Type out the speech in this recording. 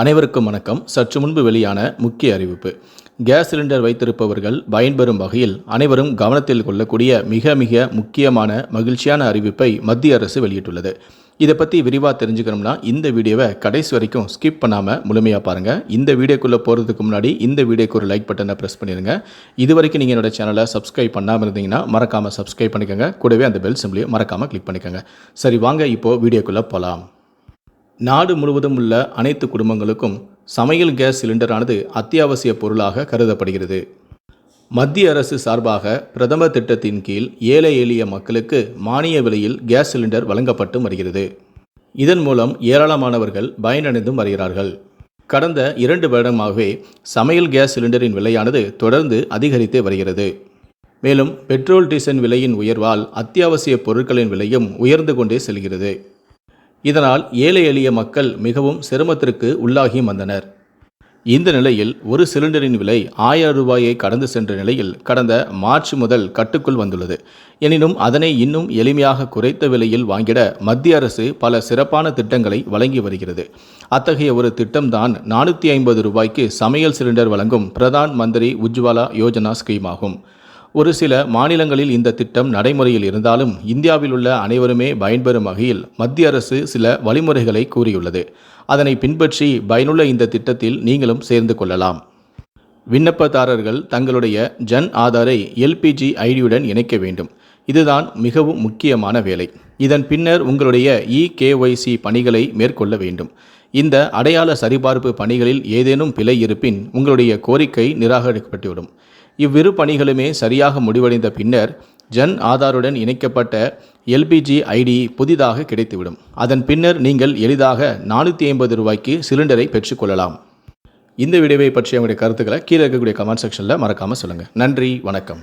அனைவருக்கும் வணக்கம். சற்று முன்பு வெளியான முக்கிய அறிவிப்பு. கேஸ் சிலிண்டர் வைத்திருப்பவர்கள் பயன்பெறும் வகையில் அனைவரும் கவனத்தில் கொள்ளக்கூடிய மிக மிக முக்கியமான மகிழ்ச்சியான அறிவிப்பை மத்திய அரசு வெளியிட்டுள்ளது. இதை பற்றி விரிவாக தெரிஞ்சுக்கணும்னா இந்த வீடியோவை கடைசி வரைக்கும் ஸ்கிப் பண்ணாமல் முழுமையாக பாருங்கள் இந்த வீடியோக்குள்ளே போகிறதுக்கு முன்னாடி இந்த வீடியோக்கு ஒரு லைக் பட்டனை ப்ரெஸ் பண்ணிடுங்க இது வரைக்கும் நீங்கள் என்னோடய சேனலை சப்ஸ்கிரைப் பண்ணாமல் இருந்தீங்கன்னா மறக்காமல் சப்ஸ்கிரைப் பண்ணிக்கோங்க. கூடவே அந்த பெல் சிம்லையும் மறக்காமல் கிளிக் பண்ணிக்கோங்க. சரி வாங்க இப்போது வீடியோக்குள்ளே போகலாம் நாடு முழுவதும் உள்ள அனைத்து குடும்பங்களுக்கும் சமையல் கேஸ் சிலிண்டரானது அத்தியாவசிய பொருளாக கருதப்படுகிறது. மத்திய அரசு சார்பாக பிரதமர் திட்டத்தின் கீழ் ஏழை எளிய மக்களுக்கு மானிய விலையில் கேஸ் சிலிண்டர் வழங்கப்பட்டு வருகிறது. இதன் மூலம் ஏராளமானவர்கள் பயனடைந்தும் வருகிறார்கள். கடந்த இரண்டு வருடமாகவே சமையல் கேஸ் சிலிண்டரின் விலையானது தொடர்ந்து அதிகரித்து வருகிறது. மேலும் பெட்ரோல் டீசல் விலையின் உயர்வால் அத்தியாவசிய பொருட்களின் விலையும் உயர்ந்து கொண்டே செல்கிறது. இதனால் ஏழை எளிய மக்கள் மிகவும் சிரமத்திற்கு உள்ளாகி வந்தனர். இந்த நிலையில் ஒரு சிலிண்டரின் விலை ஆயிரம் ரூபாயை கடந்து சென்ற நிலையில் கடந்த மார்ச் முதல் கட்டுக்குள் வந்துள்ளது. எனினும் அதனை இன்னும் எளிமையாக குறைத்த விலையில் வாங்கிட மத்திய அரசு பல சிறப்பான திட்டங்களை வழங்கி வருகிறது. அத்தகைய ஒரு திட்டம்தான் நானூற்றி ஐம்பது ரூபாய்க்கு சமையல் சிலிண்டர் வழங்கும் பிரதான் மந்திரி உஜ்வாலா யோஜனா ஸ்கீம் ஆகும் ஒரு சில மாநிலங்களில் இந்த திட்டம் நடைமுறையில் இருந்தாலும் இந்தியாவில் உள்ள அனைவருமே பயன்பெறும் வகையில் மத்திய அரசு சில வழிமுறைகளை கூறியுள்ளது. அதனை பின்பற்றி பயனுள்ள இந்த திட்டத்தில் நீங்களும் சேர்ந்து கொள்ளலாம். விண்ணப்பதாரர்கள் தங்களுடைய ஜன் ஆதாரை எல்பிஜி ஐடியுடன் இணைக்க வேண்டும். இதுதான் மிகவும் முக்கியமான வேலை. இதன் பின்னர் உங்களுடைய இகேஒய்சி பணிகளை மேற்கொள்ள வேண்டும். இந்த அடையாள சரிபார்ப்பு பணிகளில் ஏதேனும் பிழை இருப்பின் உங்களுடைய கோரிக்கை நிராகரிக்கப்பட்டுவிடும். இவ்விரு பணிகளுமே சரியாக முடிவடைந்த பின்னர் ஜன் ஆதாருடன் இணைக்கப்பட்ட எல்பிஜி ஐடி புதிதாக கிடைத்துவிடும். அதன் பின்னர் நீங்கள் எளிதாக நானூற்றி ஐம்பது ரூபாய்க்கு சிலிண்டரை பெற்றுக்கொள்ளலாம் இந்த வீடியோவை பற்றிய உங்களுடைய கருத்துக்களை கீழே இருக்கக்கூடிய கமெண்ட் செக்ஷனில் மறக்காமல் சொல்லுங்கள் நன்றி வணக்கம்.